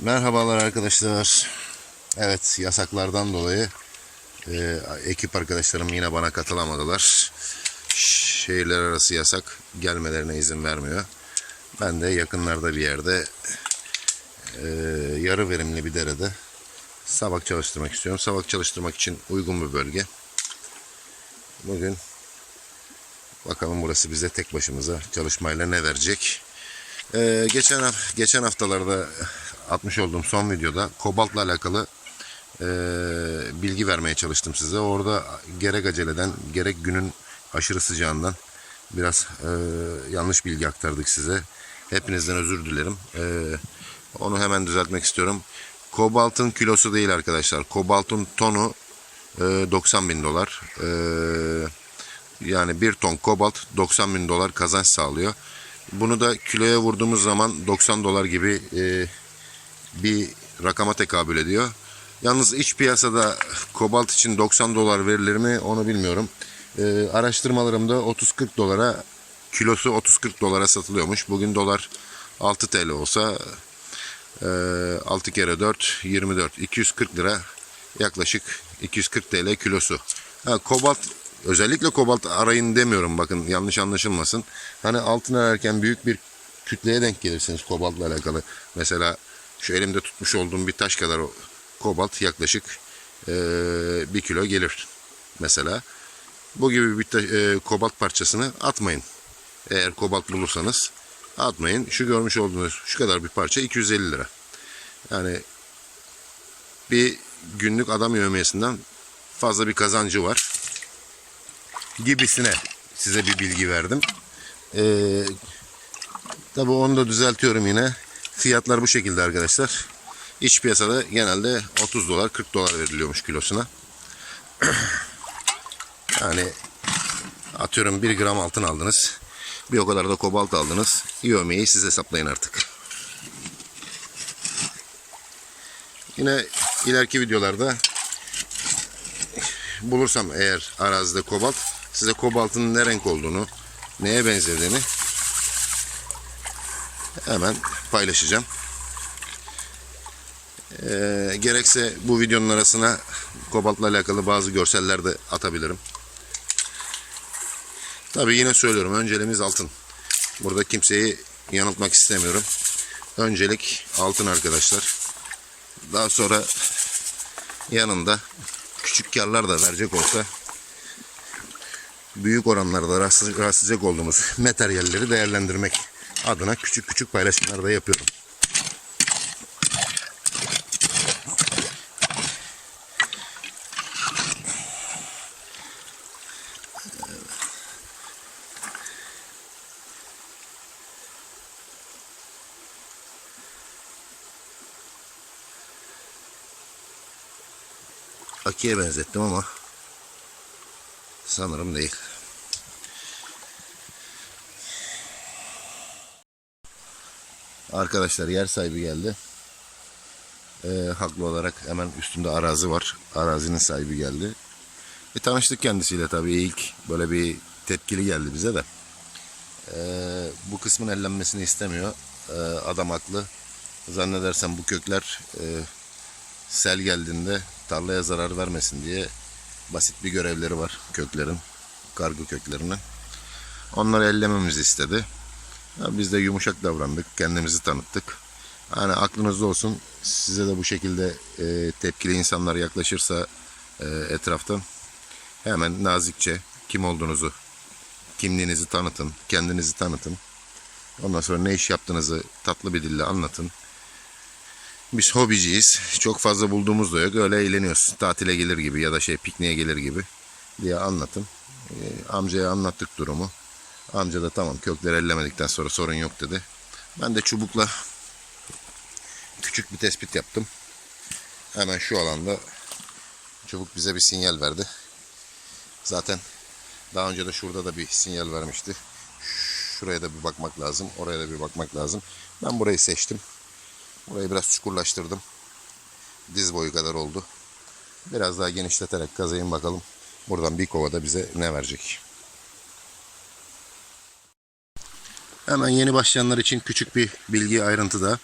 Merhabalar arkadaşlar. Evet yasaklardan dolayı e, ekip arkadaşlarım yine bana katılamadılar. Şehirler arası yasak gelmelerine izin vermiyor. Ben de yakınlarda bir yerde e, yarı verimli bir derede sabak çalıştırmak istiyorum. Sabak çalıştırmak için uygun bir bölge. Bugün bakalım burası bize tek başımıza çalışmayla ne verecek. Ee, geçen geçen haftalarda atmış olduğum son videoda kobaltla alakalı e, bilgi vermeye çalıştım size. Orada gerek aceleden gerek günün aşırı sıcağından biraz e, yanlış bilgi aktardık size. Hepinizden özür dilerim. E, onu hemen düzeltmek istiyorum. Kobaltın kilosu değil arkadaşlar. Kobaltın tonu e, 90 bin dolar. E, yani bir ton kobalt 90 bin dolar kazanç sağlıyor. Bunu da kiloya vurduğumuz zaman 90 dolar gibi e, bir rakama tekabül ediyor. Yalnız iç piyasada kobalt için 90 dolar verilir mi onu bilmiyorum. E, araştırmalarımda 30-40 dolara kilosu 30-40 dolara satılıyormuş. Bugün dolar 6 TL olsa e, 6 kere 4 24 240 lira yaklaşık 240 TL kilosu. Ha, kobalt özellikle kobalt arayın demiyorum bakın yanlış anlaşılmasın. Hani altın ararken büyük bir kütleye denk gelirsiniz kobaltla alakalı. Mesela şu elimde tutmuş olduğum bir taş kadar kobalt yaklaşık e, bir kilo gelir mesela. Bu gibi bir ta- e, kobalt parçasını atmayın. Eğer kobalt bulursanız atmayın. Şu görmüş olduğunuz şu kadar bir parça 250 lira. Yani bir günlük adam yövmiyesinden fazla bir kazancı var. Gibisine size bir bilgi verdim. Ee, tabii onu da düzeltiyorum yine. Fiyatlar bu şekilde arkadaşlar. İç piyasada genelde 30 dolar 40 dolar veriliyormuş kilosuna. yani atıyorum 1 gram altın aldınız. Bir o kadar da kobalt aldınız. Yövmeyi siz hesaplayın artık. Yine ileriki videolarda bulursam eğer arazide kobalt size kobaltın ne renk olduğunu neye benzediğini hemen paylaşacağım. Ee, gerekse bu videonun arasına kobaltla alakalı bazı görseller de atabilirim. Tabii yine söylüyorum önceliğimiz altın. Burada kimseyi yanıltmak istemiyorum. Öncelik altın arkadaşlar. Daha sonra yanında küçük karlar da verecek olsa büyük oranlarda rastlayacak olduğumuz materyalleri değerlendirmek adına küçük küçük paylaşımlar da yapıyorum. Akiye benzettim ama sanırım değil. Arkadaşlar yer sahibi geldi. Ee, haklı olarak hemen üstünde arazi var. Arazinin sahibi geldi. Bir tanıştık kendisiyle tabii ilk böyle bir tepkili geldi bize de. Ee, bu kısmın ellenmesini istemiyor. Ee, adam haklı. Zannedersem bu kökler e, sel geldiğinde tarlaya zarar vermesin diye basit bir görevleri var köklerin, kargı köklerinin. Onları ellememizi istedi. Biz de yumuşak davrandık, kendimizi tanıttık. Hani aklınızda olsun, size de bu şekilde e, tepkili insanlar yaklaşırsa e, etraftan hemen nazikçe kim olduğunuzu, kimliğinizi tanıtın, kendinizi tanıtın. Ondan sonra ne iş yaptığınızı tatlı bir dille anlatın. Biz hobiciyiz. Çok fazla bulduğumuz da yok. Öyle eğleniyoruz. Tatile gelir gibi ya da şey pikniğe gelir gibi diye anlatın. Ee, amcaya anlattık durumu. Amca da tamam kökleri ellemedikten sonra sorun yok dedi. Ben de çubukla küçük bir tespit yaptım. Hemen şu alanda çubuk bize bir sinyal verdi. Zaten daha önce de şurada da bir sinyal vermişti. Şuraya da bir bakmak lazım. Oraya da bir bakmak lazım. Ben burayı seçtim. Burayı biraz çukurlaştırdım. Diz boyu kadar oldu. Biraz daha genişleterek kazayım bakalım. Buradan bir kovada bize ne verecek. Hemen yeni başlayanlar için küçük bir bilgi ayrıntı da.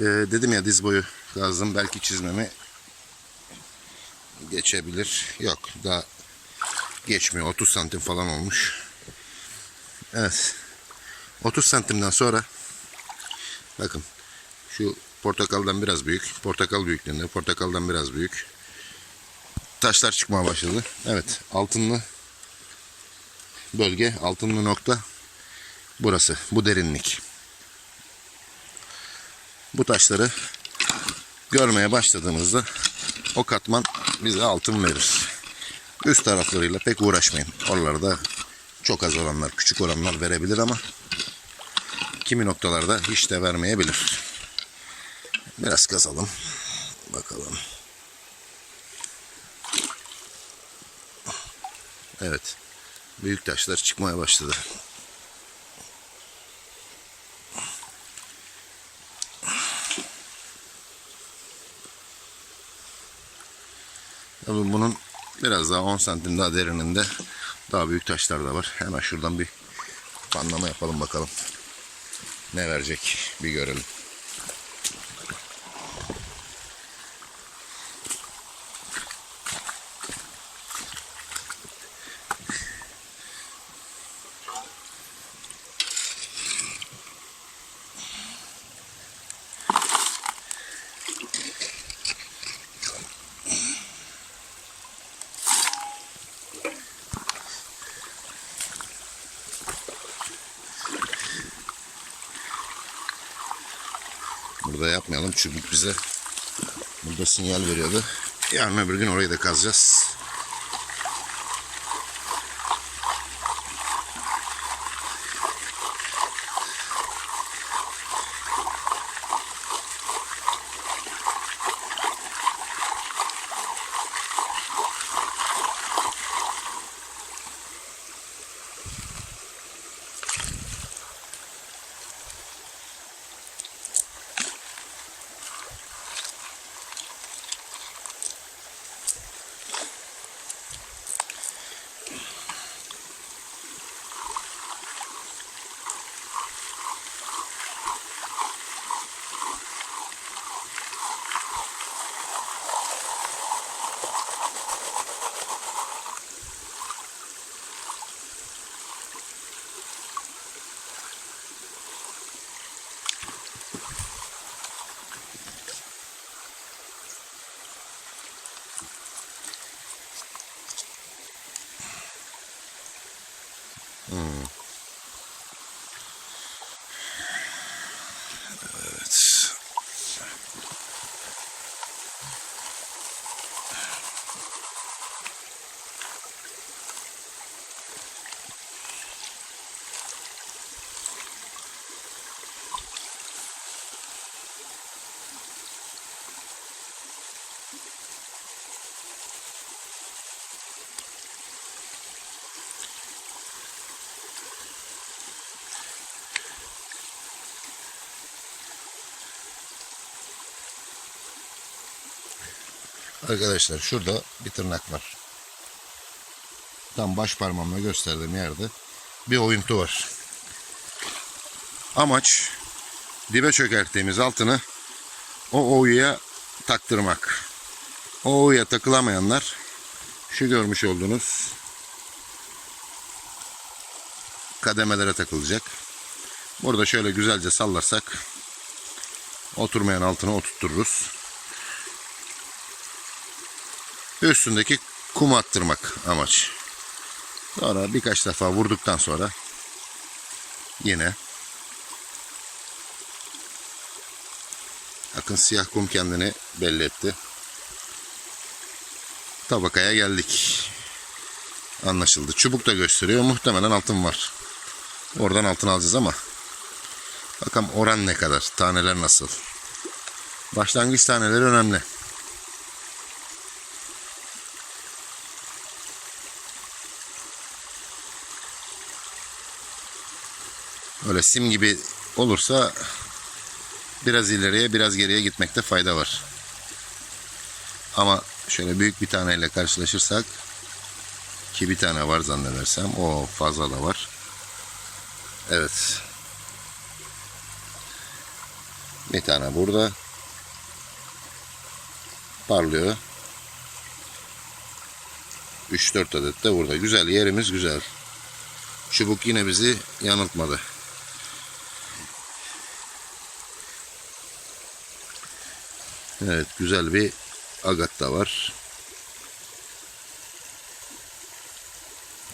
Ee, dedim ya diz boyu kazdım. Belki çizmemi geçebilir. Yok daha geçmiyor. 30 santim falan olmuş. Evet. 30 santimden sonra bakın şu portakaldan biraz büyük. Portakal büyüklüğünde. Portakaldan biraz büyük. Taşlar çıkmaya başladı. Evet. Altınlı bölge. Altınlı nokta. Burası. Bu derinlik. Bu taşları görmeye başladığımızda o katman bize altın verir. Üst taraflarıyla pek uğraşmayın. Oralarda çok az oranlar, küçük oranlar verebilir ama kimi noktalarda hiç de vermeyebilir. Biraz kazalım. Bakalım. Evet. Büyük taşlar çıkmaya başladı. Tabii bunun biraz daha 10 santim daha derininde daha büyük taşlar da var. Hemen şuradan bir panlama yapalım bakalım. Ne verecek bir görelim. Burada yapmayalım çubuk bize burada sinyal veriyordu. Yarın öbür gün orayı da kazacağız. Arkadaşlar şurada bir tırnak var. Tam baş parmağımla gösterdiğim yerde bir oyuntu var. Amaç dibe çökerttiğimiz altını o oyuya taktırmak. O oyuya takılamayanlar şu görmüş olduğunuz kademelere takılacak. Burada şöyle güzelce sallarsak oturmayan altına oturturuz. Üstündeki kumu attırmak amaç. Sonra birkaç defa vurduktan sonra yine Bakın siyah kum kendini belli etti. Tabakaya geldik. Anlaşıldı. Çubuk da gösteriyor. Muhtemelen altın var. Oradan altın alacağız ama bakalım oran ne kadar? Taneler nasıl? Başlangıç taneleri önemli. Öyle sim gibi olursa biraz ileriye biraz geriye gitmekte fayda var. Ama şöyle büyük bir taneyle karşılaşırsak ki bir tane var zannedersem o fazla da var. Evet. Bir tane burada. Parlıyor. 3-4 adet de burada. Güzel yerimiz güzel. Çubuk yine bizi yanıltmadı. Evet güzel bir agat da var.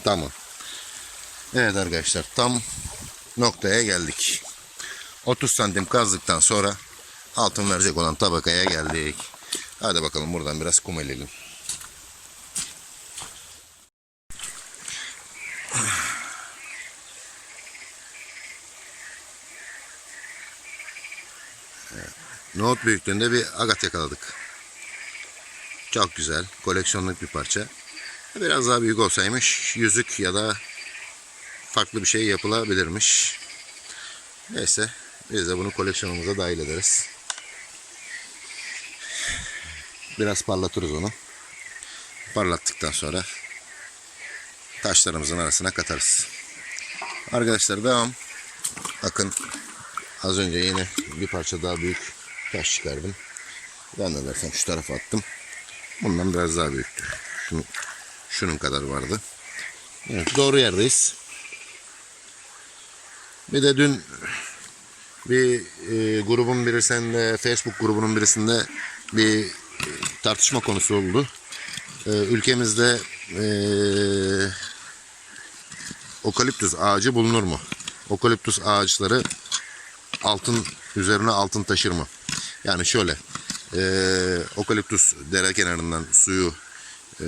Tamam. Evet arkadaşlar tam noktaya geldik. 30 santim kazdıktan sonra altın verecek olan tabakaya geldik. Hadi bakalım buradan biraz kum eleyelim. Nohut büyüklüğünde bir agat yakaladık. Çok güzel. Koleksiyonluk bir parça. Biraz daha büyük olsaymış yüzük ya da farklı bir şey yapılabilirmiş. Neyse biz de bunu koleksiyonumuza dahil ederiz. Biraz parlatırız onu. Parlattıktan sonra taşlarımızın arasına katarız. Arkadaşlar devam. Bakın az önce yine bir parça daha büyük taş çıkardım. Ben de dersen şu tarafa attım. Bundan biraz daha büyüktü. Şunu, şunun kadar vardı. Evet, doğru yerdeyiz. Bir de dün bir e, grubun birisinde, Facebook grubunun birisinde bir e, tartışma konusu oldu. E, ülkemizde e, okaliptüs ağacı bulunur mu? Okaliptüs ağaçları altın üzerine altın taşır mı? Yani şöyle, e, okaliptüs dere kenarından suyu e,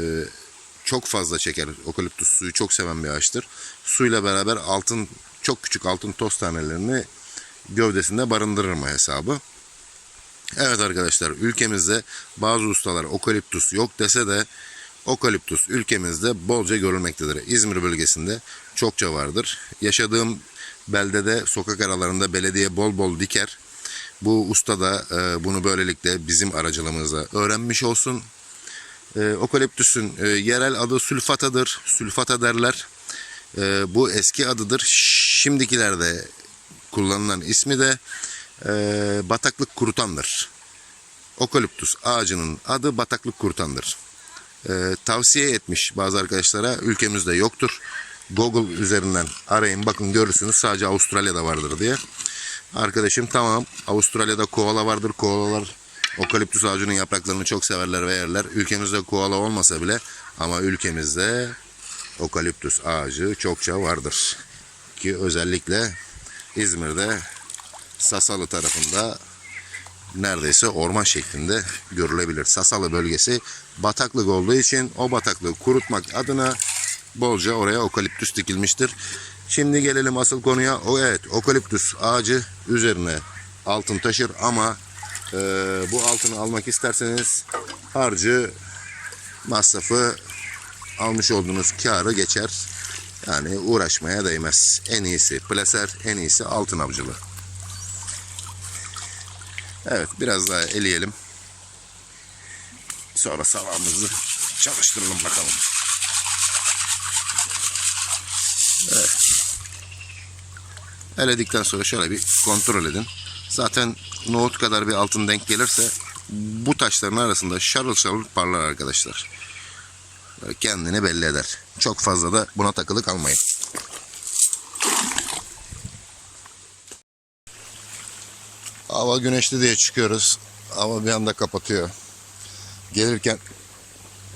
çok fazla çeker. Okaliptüs suyu çok seven bir ağaçtır. Suyla beraber altın çok küçük altın toz tanelerini gövdesinde barındırır mı hesabı? Evet arkadaşlar ülkemizde bazı ustalar okaliptüs yok dese de okaliptüs ülkemizde bolca görülmektedir. İzmir bölgesinde çokça vardır. Yaşadığım beldede sokak aralarında belediye bol bol diker. Bu usta da e, bunu böylelikle bizim aracılığımızla öğrenmiş olsun. E, okaliptüsün e, yerel adı sülfatadır. Sülfata derler. E, bu eski adıdır. Şimdikilerde kullanılan ismi de e, bataklık kurutandır. Okaliptüs ağacının adı bataklık kurutandır. E, tavsiye etmiş bazı arkadaşlara ülkemizde yoktur. Google üzerinden arayın bakın görürsünüz sadece Avustralya'da vardır diye. Arkadaşım tamam Avustralya'da koala vardır. Koalalar okaliptüs ağacının yapraklarını çok severler ve yerler. Ülkemizde koala olmasa bile ama ülkemizde okaliptüs ağacı çokça vardır. Ki özellikle İzmir'de Sasalı tarafında neredeyse orman şeklinde görülebilir. Sasalı bölgesi bataklık olduğu için o bataklığı kurutmak adına bolca oraya okaliptüs dikilmiştir. Şimdi gelelim asıl konuya. O evet okaliptüs ağacı üzerine altın taşır ama e, bu altını almak isterseniz harcı masrafı almış olduğunuz karı geçer. Yani uğraşmaya değmez. En iyisi plaser, en iyisi altın avcılığı. Evet biraz daha eleyelim. Sonra savamızı çalıştıralım bakalım. Eledikten sonra şöyle bir kontrol edin. Zaten nohut kadar bir altın denk gelirse bu taşların arasında şarıl şarıl parlar arkadaşlar. Böyle kendini belli eder. Çok fazla da buna takılı kalmayın. Hava güneşli diye çıkıyoruz. Hava bir anda kapatıyor. Gelirken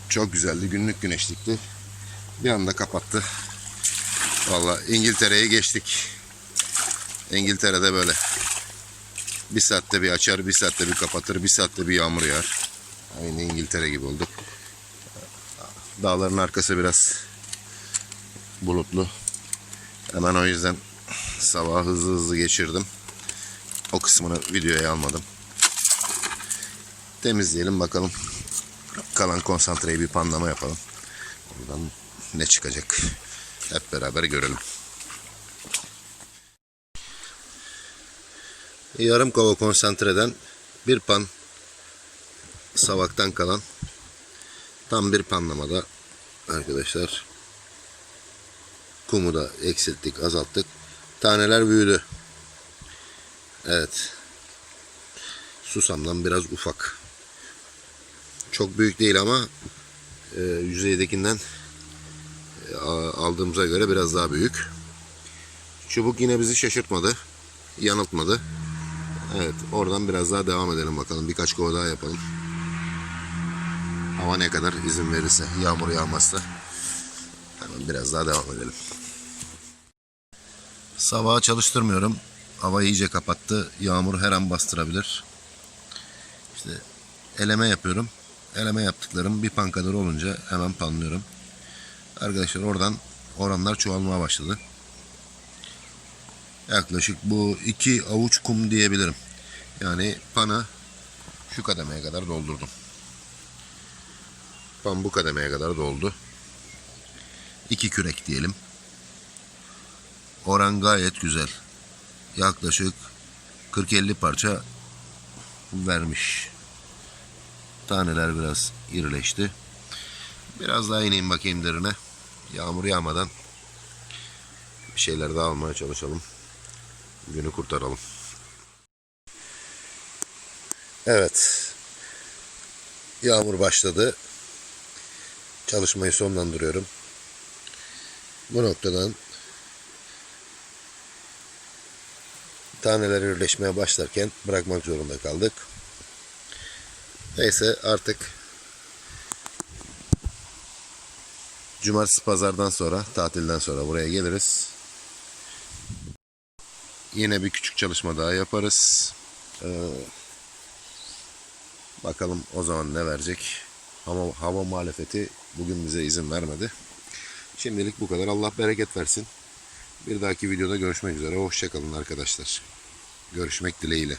çok güzeldi. Günlük güneşlikti. Bir anda kapattı. Valla İngiltere'ye geçtik. İngiltere'de böyle. Bir saatte bir açar, bir saatte bir kapatır, bir saatte bir yağmur yağar. Aynı İngiltere gibi olduk. Dağların arkası biraz bulutlu. Hemen o yüzden sabah hızlı hızlı geçirdim. O kısmını videoya almadım. Temizleyelim bakalım. Kalan konsantreyi bir panlama yapalım. Buradan ne çıkacak? Hep beraber görelim. Yarım kova konsantreden bir pan savaktan kalan tam bir panlamada arkadaşlar kumu da eksilttik azalttık taneler büyüdü evet Susamdan biraz ufak. Çok büyük değil ama e, yüzeydekinden e, aldığımıza göre biraz daha büyük. Çubuk yine bizi şaşırtmadı. Yanıltmadı. Evet oradan biraz daha devam edelim bakalım. Birkaç kova daha yapalım. Hava ne kadar izin verirse. Yağmur yağmazsa. Hemen biraz daha devam edelim. Sabaha çalıştırmıyorum. Hava iyice kapattı. Yağmur her an bastırabilir. İşte eleme yapıyorum. Eleme yaptıklarım bir pan kadar olunca hemen panlıyorum. Arkadaşlar oradan oranlar çoğalmaya başladı. Yaklaşık bu iki avuç kum diyebilirim. Yani pana şu kademeye kadar doldurdum. Pan bu kademeye kadar doldu. İki kürek diyelim. Oran gayet güzel. Yaklaşık 40-50 parça vermiş. Taneler biraz irileşti. Biraz daha ineyim bakayım derine. Yağmur yağmadan bir şeyler daha almaya çalışalım. Günü kurtaralım. Evet. Yağmur başladı. Çalışmayı sonlandırıyorum. Bu noktadan taneler irileşmeye başlarken bırakmak zorunda kaldık. Neyse artık cumartesi pazardan sonra tatilden sonra buraya geliriz. Yine bir küçük çalışma daha yaparız. Ee, bakalım o zaman ne verecek. Ama hava muhalefeti bugün bize izin vermedi. Şimdilik bu kadar. Allah bereket versin. Bir dahaki videoda görüşmek üzere. Hoşçakalın arkadaşlar. Görüşmek dileğiyle.